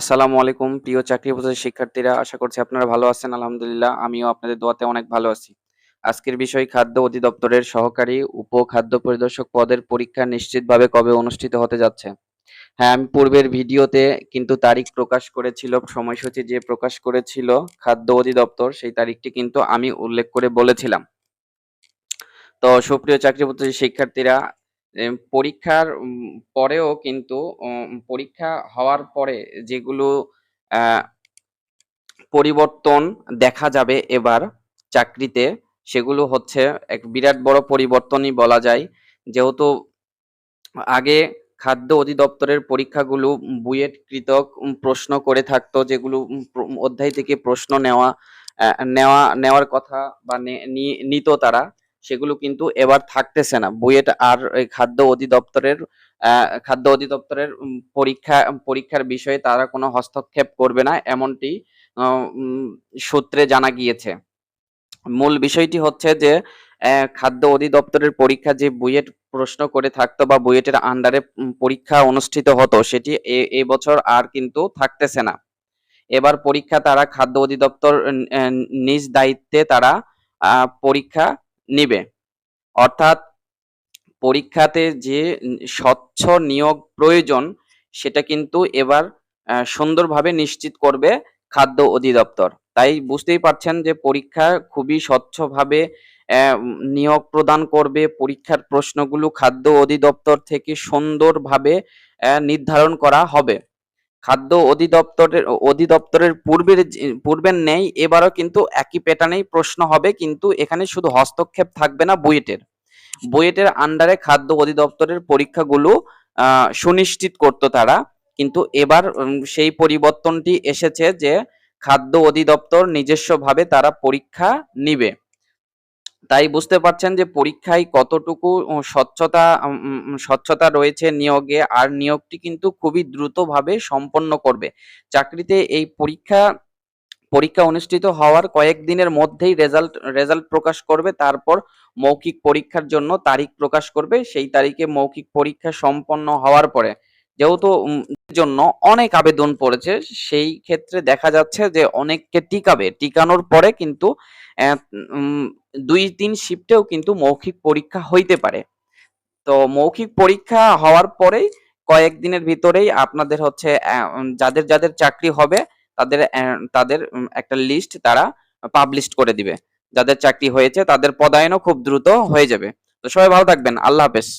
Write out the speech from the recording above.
আসসালামু আলাইকুম, প্রিয় চাকরি প্রত্যাশী শিক্ষার্থীরা, আশা করছি আপনারা ভালো আছেন, আলহামদুলিল্লাহ, আমিও আপনাদের দোয়াতে অনেক ভালো আছি। আজকের বিষয় খাদ্য অধিদপ্তরের সহকারী উপ খাদ্য পরিদর্শক পদের পরীক্ষা নিশ্চিতভাবে কবে অনুষ্ঠিত হতে যাচ্ছে। হ্যাঁ আমি পূর্বের ভিডিওতে কিন্তু তারিখ প্রকাশ করেছিল, সময়সূচি যে প্রকাশ করেছিল খাদ্য অধিদপ্তর, সেই তারিখটি কিন্তু আমি উল্লেখ করে বলেছিলাম। তো সুপ্রিয় চাকরি প্রত্যাশী শিক্ষার্থীরা পরীক্ষার পরেও কিন্তু পরীক্ষা হওয়ার পরে যেগুলো পরিবর্তন দেখা যাবে এবার চাকরিতে, সেগুলো হচ্ছে এক বিরাট বড় পরিবর্তনই বলা যায়। যেহেতু আগে খাদ্য অধিদপ্তরের পরীক্ষাগুলো বুয়েট কৃতক প্রশ্ন করে থাকতো, যেগুলো অধ্যায় থেকে প্রশ্ন নেওয়া নেওয়া, নেওয়ার কথা বা নিত তারা। সেগুলো কিন্তু এবার থাকতেছে না। বুয়েট আর খাদ্য অধিদপ্তরের খাদ্য অধিদপ্তরের পরীক্ষা, পরীক্ষার বিষয়ে তারা কোনো হস্তক্ষেপ করবে না, এমনটি সূত্রে জানা গিয়েছে। মূল বিষয়টি হচ্ছে যে খাদ্য অধিদপ্তরের পরীক্ষা যে বুয়েট প্রশ্ন করে থাকতো বা বুয়েটের আন্ডারে পরীক্ষা অনুষ্ঠিত হতো, সেটি এই বছর আর কিন্তু থাকতেছে না। এবার পরীক্ষা তারা খাদ্য অধিদপ্তর নিজ দায়িত্বে তারা পরীক্ষা নিবে। অর্থাৎ পরীক্ষাতে যে স্বচ্ছ নিয়োগ প্রয়োজন, সেটা কিন্তু এবার সুন্দরভাবে নিশ্চিত করবে খাদ্য অধিদপ্তর। তাই বুঝতেই পারছেন যে পরীক্ষা খুবই স্বচ্ছভাবে নিয়োগ প্রদান করবে। পরীক্ষার প্রশ্নগুলো খাদ্য অধিদপ্তর থেকে সুন্দরভাবে নির্ধারণ করা হবে। খাদ্য অধিদপ্তরের অধিদপ্তরের পূর্বের পূর্বের নেই, এবারও কিন্তু একই প্যাটার্নেই প্রশ্ন হবে, কিন্তু এখানে শুধু হস্তক্ষেপ থাকবে না বুয়েটের। বুয়েটের আন্ডারে খাদ্য অধিদপ্তরের পরীক্ষাগুলো সুনিশ্চিত করতো তারা, কিন্তু এবার সেই পরিবর্তনটি এসেছে যে খাদ্য অধিদপ্তর নিজস্বভাবে তারা পরীক্ষা নিবে। তাই বুঝতে পারছেন যে পরীক্ষায় কতটুকু স্বচ্ছতা স্বচ্ছতা রয়েছে নিয়োগে, আর নিয়োগটি কিন্তু খুবই দ্রুতভাবে সম্পন্ন করবে। চাকরিতে এই পরীক্ষা পরীক্ষা অনুষ্ঠিত হওয়ার কয়েকদিনের মধ্যেই রেজাল্ট রেজাল্ট প্রকাশ করবে, তারপর মৌখিক পরীক্ষার জন্য তারিখ প্রকাশ করবে, সেই তারিখে মৌখিক পরীক্ষা সম্পন্ন হওয়ার পরে। যেহেতু জন্য অনেক আবেদন পড়েছে, সেই ক্ষেত্রে দেখা যাচ্ছে যে অনেককে টিকাবে। টিকানোর পরে কিন্তু দুই তিন শিফটেও কিন্তু মৌখিক পরীক্ষা হইতে পারে। তো মৌখিক পরীক্ষা হওয়ার পরেই কয়েকদিনের ভিতরেই আপনাদের হচ্ছে যাদের যাদের চাকরি হবে তাদের তাদের একটা লিস্ট তারা পাবলিশ করে দিবে। যাদের চাকরি হয়েছে তাদের পদায়নও খুব দ্রুত হয়ে যাবে। তো সবাই ভালো থাকবেন। আল্লাহ হাফেজ।